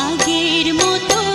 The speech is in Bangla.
আগের মতো